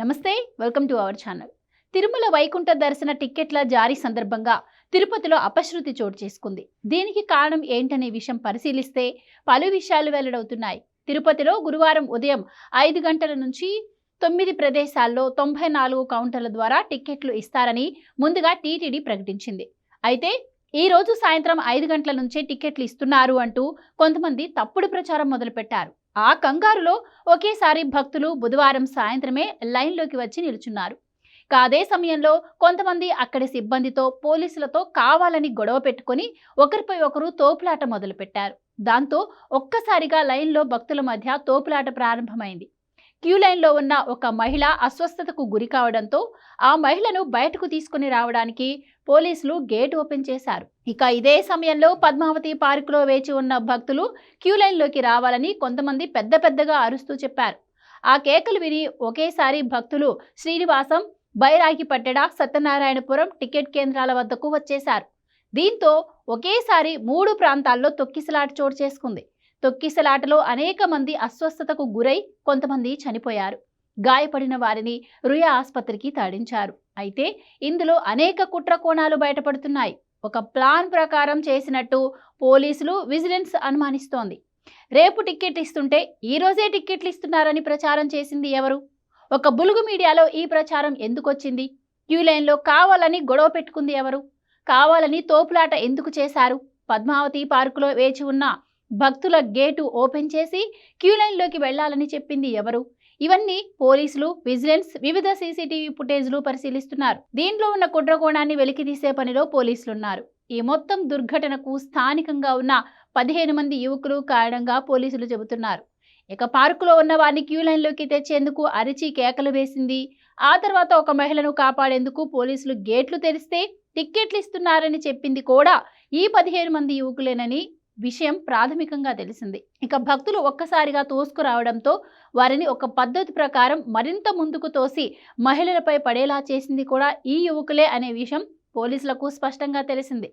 నమస్తే welcome to our channel. Tirumala Vaikuntha దర్శన టిక్కెట్ల జారీ సందర్భంగా తిరుపతిలో అపశృతి చోటు చేసుకుంది. దీనికి కారణం ఏంటనే విషయం పరిశీలిస్తే పలు విషయాలు వెల్లడవుతున్నాయి. తిరుపతిలో గురువారం ఉదయం ఐదు గంటల నుంచి తొమ్మిది ప్రదేశాల్లో తొంభై నాలుగు కౌంటర్ల ద్వారా టిక్కెట్లు ఇస్తారని ముందుగా టీటీడీ ప్రకటించింది. అయితే ఈ రోజు సాయంత్రం ఐదు గంటల నుంచే టిక్కెట్లు ఇస్తున్నారు అంటూ కొంతమంది తప్పుడు ప్రచారం మొదలుపెట్టారు. ఆ కంగారులో ఒకేసారి భక్తులు బుధవారం సాయంత్రమే లైన్లోకి వచ్చి నిలుచున్నారు. కాదే అదే సమయంలో కొంతమంది అక్కడి సిబ్బందితో పోలీసులతో కావాలని గొడవ పెట్టుకొని ఒకరిపై ఒకరు తోపులాట మొదలుపెట్టారు. దాంతో ఒక్కసారిగా లైన్లో భక్తుల మధ్య తోపులాట ప్రారంభమైంది. క్యూ లైన్లో ఉన్న ఒక మహిళ అస్వస్థతకు గురి కావడంతో ఆ మహిళను బయటకు తీసుకుని రావడానికి పోలీసులు గేట్ ఓపెన్ చేశారు. ఇక ఇదే సమయంలో పద్మావతి పార్కులో వేచి ఉన్న భక్తులు క్యూ లైన్లోకి రావాలని కొంతమంది పెద్ద పెద్దగా అరుస్తూ చెప్పారు. ఆ కేకలు విని ఒకేసారి భక్తులు శ్రీనివాసం బైరాగిపట్టెడ సత్యనారాయణపురం టికెట్ కేంద్రాల వద్దకు వచ్చేశారు. దీంతో ఒకేసారి మూడు ప్రాంతాల్లో తొక్కిసలాట చోటు చేసుకుంది. తొక్కిసలాటలో అనేక మంది అస్వస్థతకు గురై కొంతమంది చనిపోయారు. గాయపడిన వారిని రుయా ఆసుపత్రికి తరలించారు. అయితే ఇందులో అనేక కుట్ర కోణాలు బయటపడుతున్నాయి. ఒక ప్లాన్ ప్రకారం చేసినట్టు పోలీసులు విజిలెన్స్ అనుమానిస్తోంది. రేపు టిక్కెట్ ఇస్తుంటే ఈరోజే టిక్కెట్లు ఇస్తున్నారని ప్రచారం చేసింది ఎవరు? ఒక బులుగు మీడియాలో ఈ ప్రచారం ఎందుకొచ్చింది? క్యూలైన్లో కావాలని గొడవ పెట్టుకుంది ఎవరు? కావాలని తోపులాట ఎందుకు చేశారు? పద్మావతి పార్కులో వేచి ఉన్న భక్తుల గేటు ఓపెన్ చేసి క్యూ లైన్లోకి వెళ్ళాలని చెప్పింది ఎవరు? ఇవన్నీ పోలీసులు విజిలెన్స్ వివిధ సీసీటీవీ ఫుటేజ్లు పరిశీలిస్తున్నారు. దీంట్లో ఉన్న కుట్రకోణాన్ని వెలికితీసే పనిలో పోలీసులున్నారు. ఈ మొత్తం దుర్ఘటనకు స్థానికంగా ఉన్న పదిహేను మంది యువకులు కారణంగా పోలీసులు చెబుతున్నారు. ఇక పార్కులో ఉన్న వారిని క్యూ లైన్లోకి తెచ్చేందుకు అరిచి కేకలు వేసింది. ఆ తర్వాత ఒక మహిళను కాపాడేందుకు పోలీసులు గేట్లు తెరిస్తే టిక్కెట్లు ఇస్తున్నారని చెప్పింది కూడా ఈ పదిహేను మంది యువకులేనని విషయం ప్రాథమికంగా తెలిసింది. ఇక భక్తులు ఒక్కసారిగా తోసుకురావడంతో వారిని ఒక పద్ధతి ప్రకారం మరింత ముందుకు తోసి మహిళలపై పడేలా చేసింది కూడా ఈ యువకులే అనే విషయం పోలీసులకు స్పష్టంగా తెలిసింది.